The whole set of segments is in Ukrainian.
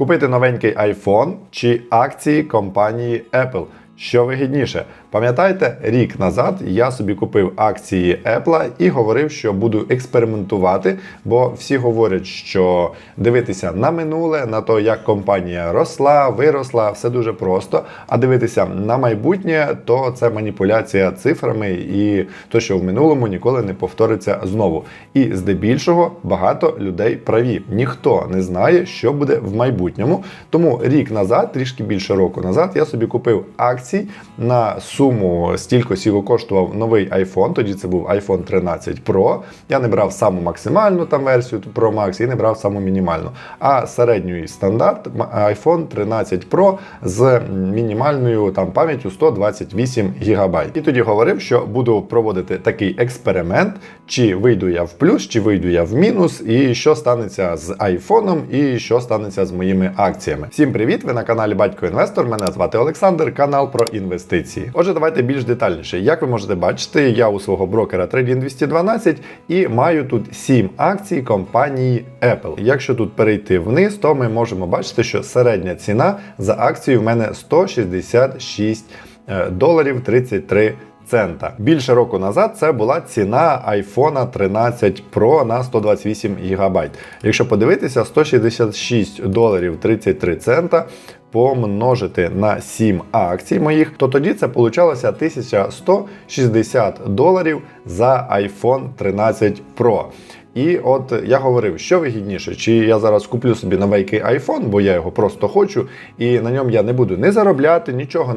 Купити новенький iPhone чи акції компанії Apple. Що вигідніше? Пам'ятаєте, рік назад я собі купив акції Apple і говорив, що буду експериментувати, бо всі говорять, що дивитися на минуле, на те, як компанія росла, виросла, все дуже просто. А дивитися на майбутнє, то це маніпуляція цифрами і то, що в минулому ніколи не повториться знову. І здебільшого багато людей праві. Ніхто не знає, що буде в майбутньому. Тому рік назад, трішки більше року назад, я собі купив акцій на суму стільки сіло коштував новий iPhone. Тоді це був iPhone 13 Pro. Я не брав саму максимальну там версію Pro Max і не брав саму мінімальну. А середню і стандарт iPhone 13 Pro з мінімальною там пам'яттю 128 ГБ. І тоді говорив, що буду проводити такий експеримент, чи вийду я в плюс, чи вийду я в мінус, і що станеться з айфоном, і що станеться з моїми акціями. Всім привіт! Ви на каналі Батько Інвестор. Мене звати Олександр, канал про інвестиції. Отже, давайте більш детальніше. Як ви можете бачити, я у свого брокера Trading 212 і маю тут 7 акцій компанії Apple. Якщо тут перейти вниз, то ми можемо бачити, що середня ціна за акцію в мене 166 е, доларів 33 цента. Більше року назад це була ціна iPhone 13 Pro на 128 ГБ. Якщо подивитися, 166 доларів 33 цента. Помножити на 7 акцій моїх, то тоді це получалося 1160 доларів за iPhone 13 Pro. І от я говорив, що вигідніше, чи я зараз куплю собі новенький iPhone, бо я його просто хочу, і на ньому я не буду не заробляти, нічого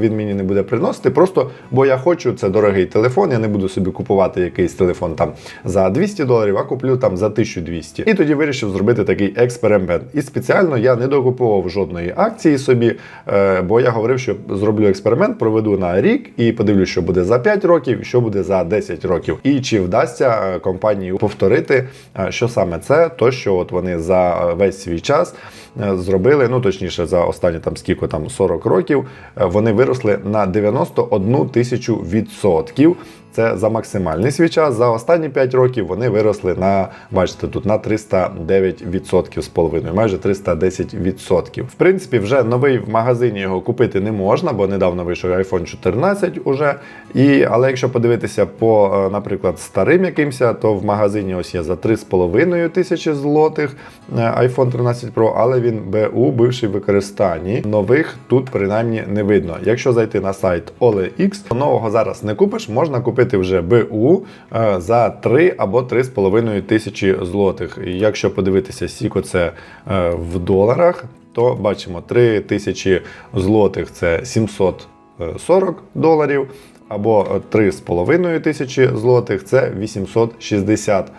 він мені не буде приносити. Просто бо я хочу, це дорогий телефон. Я не буду собі купувати якийсь телефон там за 200 доларів, а куплю там за 1200. І тоді вирішив зробити такий експеримент. І спеціально я не докуповував жодної акції собі, е, бо я говорив, що зроблю експеримент, проведу на рік і подивлюсь, що буде за 5 років, що буде за 10 років, і чи вдасться е, компанії повторити повторити, що саме це, то що от вони за весь свій час е, зробили, ну точніше, за останні там скільки там 40 років, е, вони виросли на 91 тисячу відсотків. Це за максимальний свій час. За останні 5 років вони виросли на, бачите, тут на 309% з половиною, майже 310%. В принципі, вже новий в магазині його купити не можна, бо недавно вийшов iPhone 14 уже. І, Але якщо подивитися по, е, наприклад, старим якимсь, то в магазині ось є за 3,5 тисячі злотих е, iPhone 13 Pro, але він БУ бивший в використанні. Нових тут принаймні не видно. Якщо зайти на сайт OLX, то нового зараз не купиш, можна купити купити вже БУ е, за 3 або 3,5 тисячі злотих. І якщо подивитися, сіко це е, в доларах, то бачимо 3 тисячі злотих це 740 доларів. Або 3,5 тисячі злотих це 860 доларів.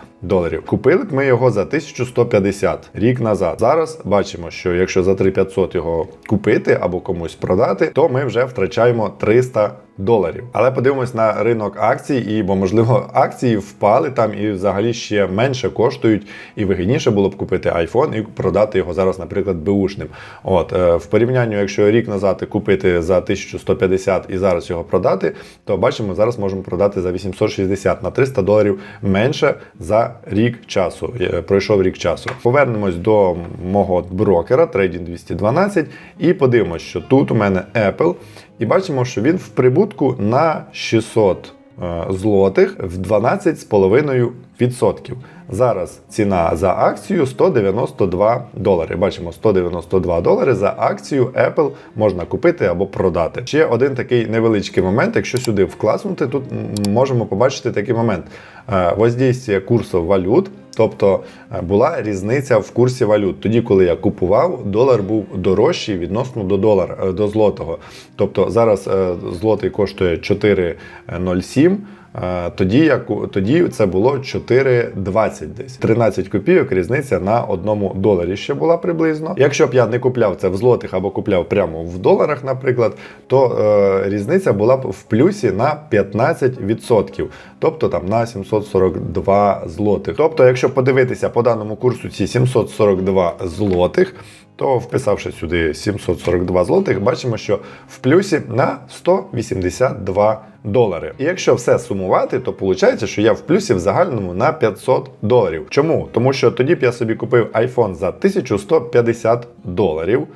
Купили б ми його за 1150 рік назад. Зараз бачимо, що якщо за 3500 його купити або комусь продати, то ми вже втрачаємо 300 доларів. Але подивимось на ринок акцій, і бо можливо акції впали там і взагалі ще менше коштують, і вигідніше було б купити iPhone і продати його зараз, наприклад, беушним. От е, в порівнянні, якщо рік назад купити за 1150 і зараз його продати, то бачимо, зараз можемо продати за 860 на 300 доларів менше за рік часу. Е, пройшов рік часу. Повернемось до мого брокера Trading 212 і подивимось, що тут у мене Apple. І бачимо, що він в прибутку на 600 е, злотих в 12,5%. Зараз ціна за акцію 192 долари. Бачимо, 192 долари за акцію Apple можна купити або продати. Ще один такий невеличкий момент. Якщо сюди вкласнути, тут можемо побачити такий момент: е, воздействие курсу валют. Тобто е, була різниця в курсі валют. Тоді, коли я купував, долар був дорожчий відносно до долара до злотого. Тобто зараз е, злотий коштує 4,07. Тоді як тоді це було 4,20 десь 13 копійок. Різниця на одному доларі ще була приблизно. Якщо б я не купляв це в злотих або купляв прямо в доларах, наприклад, то е, різниця була б в плюсі на 15%, тобто там на 742 злотих. Тобто, якщо подивитися по даному курсу ці 742 злотих то вписавши сюди 742 злотих, бачимо, що в плюсі на 182 долари. І якщо все сумувати, то виходить, що я в плюсі в загальному на 500 доларів. Чому? Тому що тоді б я собі купив iPhone за 1150 доларів.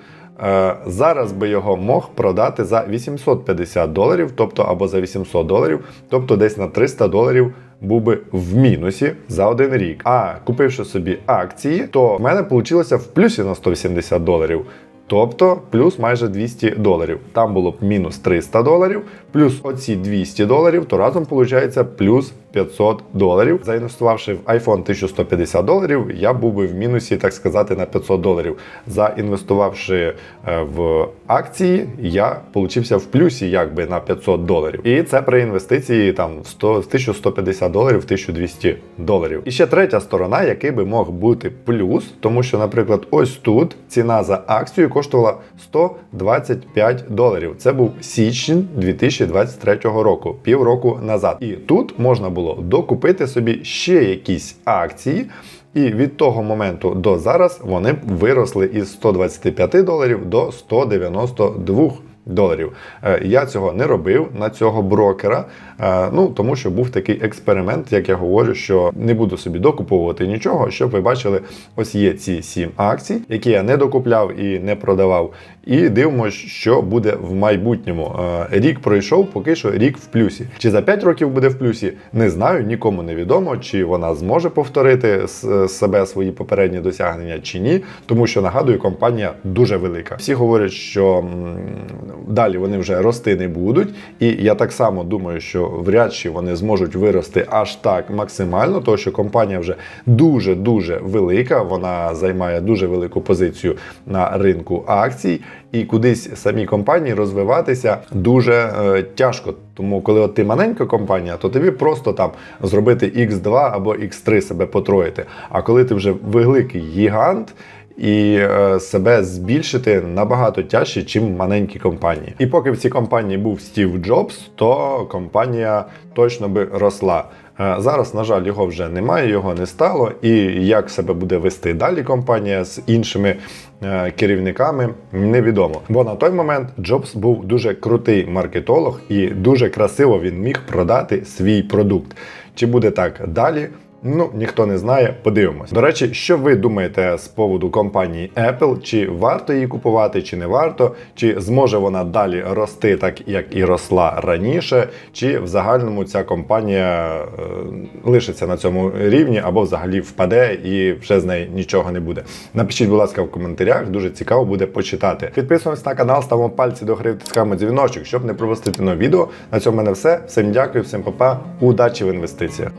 Е, Зараз би його мог продати за 850 доларів, тобто або за 800 доларів, тобто десь на 300 доларів був би в мінусі за один рік. А купивши собі акції, то в мене вийшло в плюсі на 180 доларів. Тобто плюс майже 200 доларів. Там було б мінус 300 доларів, плюс оці 200 доларів, то разом виходить плюс 500 доларів. Заінвестувавши в iPhone 1150 доларів, я був би в мінусі, так сказати, на 500 доларів. Заінвестувавши е, в акції, я получився в плюсі якби на 500 доларів. І це при інвестиції там в 100, в 1150 доларів, в 1200 доларів. І ще третя сторона, який би мог бути плюс, тому що, наприклад, ось тут ціна за акцію коштувала 125 доларів. Це був січень 2023 року, півроку назад. І тут можна було докупити собі ще якісь акції. І від того моменту до зараз вони виросли із 125 доларів до 192 доларів. Е, Я цього не робив на цього брокера, е, ну тому що був такий експеримент, як я говорю, що не буду собі докуповувати нічого, щоб ви бачили, ось є ці сім акцій, які я не докупляв і не продавав. І дивимося, що буде в майбутньому. Е, Рік пройшов, поки що рік в плюсі. Чи за 5 років буде в плюсі, не знаю, нікому не відомо, чи вона зможе повторити с- себе свої попередні досягнення чи ні. Тому що нагадую, компанія дуже велика. Всі говорять, що далі вони вже рости не будуть. І я так само думаю, що вряд чи вони зможуть вирости аж так максимально, тому що компанія вже дуже дуже велика. Вона займає дуже велику позицію на ринку акцій, і кудись самій компанії розвиватися дуже е, тяжко. Тому, коли от ти маленька компанія, то тобі просто там зробити X2 або X3 себе потроїти. А коли ти вже великий гігант. І е, себе збільшити набагато тяжче, ніж маленькі компанії. І поки в цій компанії був Стів Джобс, то компанія точно би росла. Е, Зараз, на жаль, його вже немає, його не стало. І як себе буде вести далі компанія з іншими е, керівниками, невідомо. Бо на той момент Джобс був дуже крутий маркетолог і дуже красиво він міг продати свій продукт. Чи буде так далі? Ну, ніхто не знає, подивимось. До речі, що ви думаєте з поводу компанії Apple? Чи варто її купувати, чи не варто, чи зможе вона далі рости так, як і росла раніше, чи в загальному ця компанія е, лишиться на цьому рівні або взагалі впаде і вже з неї нічого не буде. Напишіть, будь ласка, в коментарях, дуже цікаво буде почитати. Підписуємось на канал, ставимо пальці до гри, тискаємо дзвіночок, щоб не пропустити нові відео. На цьому в мене все. Всім дякую, всім па-па, удачі в інвестиціях.